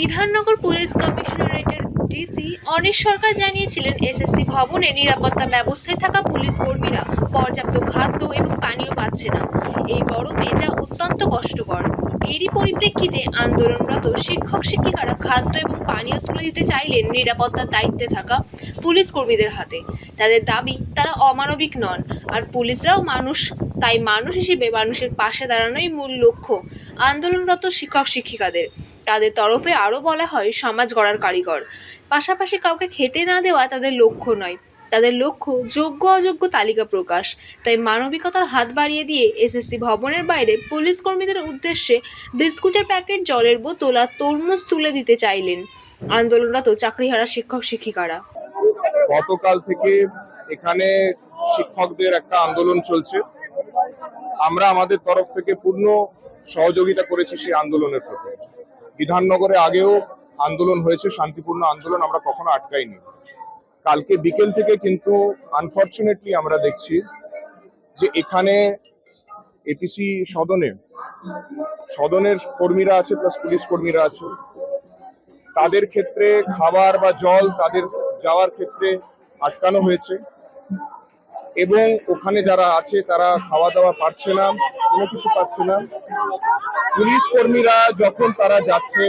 Bidhannagar police কমিশনারেটের DC Anish Sarkar জানিয়েছিলেন, SSC ভবনে নিরাপত্তা ব্যবস্থায় থাকা পুলিশ কর্মীরা পর্যাপ্ত খাদ্য এবং পানীয় পাচ্ছে না। এই গরমে যা অত্যন্ত কষ্টকর। এরই পরিপ্রেক্ষিতে আন্দোলনরত শিক্ষক, শিক্ষিকারা খাদ্য এবং পানীয় তুলে দিতে চাইলেন নিরাপত্তার দায়িত্বে থাকা পুলিশ কর্মীদের হাতে। তাদের দাবি, তারা অমানবিক নন, আর পুলিশরাও মানুষ, তাই মানুষ হিসেবে মানুষের পাশে দাঁড়ানোই মূল লক্ষ্য আন্দোলনরত শিক্ষক, শিক্ষিকাদের। তাদের তরফে আরও বলা হয় সমাজ গড়ার কারিগর। পাশাপাশি কাউকে খেতে না দেওয়া তাদের লক্ষ্য নয়। তাদের লক্ষ্য যোগ্য অযোগ্য তালিকা প্রকাশ। তাই মানবিকতার হাত বাড়িয়ে দিয়ে এসএসসি ভবনের বাইরে পুলিশ কর্মীদের উদ্দেশ্যে বিস্কুটের প্যাকেট, জলের বোতল আর তরমুজ তুলে দিতে চাইলেন আন্দোলনরত চাকরিহারা শিক্ষক শিক্ষিকারা। গতকাল থেকে এখানে শিক্ষকদের একটা আন্দোলন চলছে। আমরা আমাদের তরফ থেকে পূর্ণ সহযোগিতা করেছি সেই আন্দোলনের প্রতি। বিধাননগরে আগেও আন্দোলন হয়েছে, শান্তিপূর্ণ আন্দোলন আমরা কখনো আটকাইনি। কালকে বিকেল থেকে কিন্তু আনফর্চুনেটলি আমরা দেখছি যে এখানে এপিসি সদনে, সদনের কর্মীরা আছে প্লাস পুলিশ কর্মীরা আছে। তাদের ক্ষেত্রে খাবার বা জল তাদের যাওয়ার ক্ষেত্রে আটকানো হয়েছে। এবং ওখানে যারা আছে তারা খাওয়া দাওয়া পারছে না। কোনো কিছু পাচ্ছে না। পুলিশ কর্মীরা যখন তারা যাচ্ছে,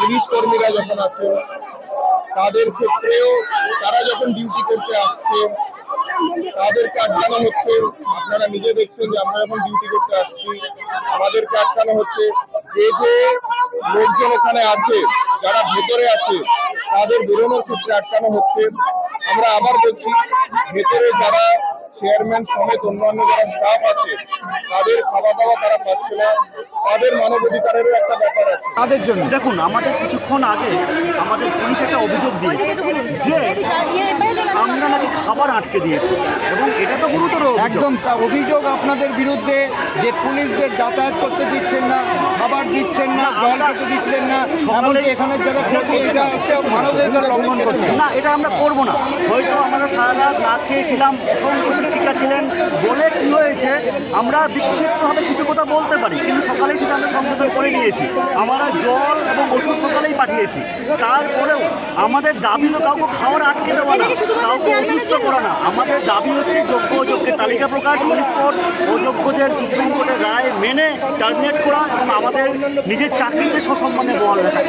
পুলিশ কর্মীরা যখন আছে, তাদের ক্ষেত্রেও তারা যখন ডিউটি করতে আসছে, তাদেরকে আটকানো হচ্ছে। আপনারা নিজে দেখছেন যে আমরা যখন ডিউটি করতে আসছি, আমাদেরকে আটকানো হচ্ছে। যে যে লোকজন ওখানে আছে, যারা ভেতরে আছে, তাদের বেরোনোর ক্ষেত্রে আটকানো হচ্ছে। আমরা আবার বলছি, ভেতরে যারা চেয়ারম্যান সমেত অন্যান্য যারা স্টাফ আছে তাদের খাওয়া দাওয়া তারা পাচ্ছে না। তাদের মানবাধিকারেরও একটা ব্যাপার আছে। তাদের জন্য। দেখুন আমাদের কিছুক্ষণ আগে আমাদের পুলিশ একটা অভিযোগ দিয়েছে যে আমরা নাকি খাবার আটকে দিয়েছি এবং এটা তো গুরুতর একদম অভিযোগ আপনাদের বিরুদ্ধে যে পুলিশদের যাতায়াত করতে দিচ্ছেন না খাবার দিচ্ছেন না জল খেতে দিচ্ছেন না সকালে- এখানে যারা এটা হচ্ছে মানবাধিকার লঙ্ঘন করছে। না এটা আমরা করব না। হয়তো আমরা সারা রাত না খেয়েছিলাম অসংখ্য শিক্ষিকা ছিলেন বলে কি হয়েছে আমরা বিক্ষিপ্তভাবে কিছু কথা বলতে পারি কিন্তু সকালেই সেটা আমরা সংশোধন করে নিয়েছি। আমরা জল এবং ওষুধ সকালেই পাঠিয়েছি। তারপরেও আমাদের দাবি তো কাউকে খাওয়ার আটকে দেওয়া না। কাউকে অসুস্থ করা না। আমাদের দাবি হচ্ছে যোগ্য অযোগ্যের তালিকা প্রকাশ অন স্পট অযোগ্যদের সুপ্রিম কোর্টের রায় মেনে টার্মিনেট করা এবং আমাদের নিজের চাকরিতে সসম্মানে বহাল রাখা।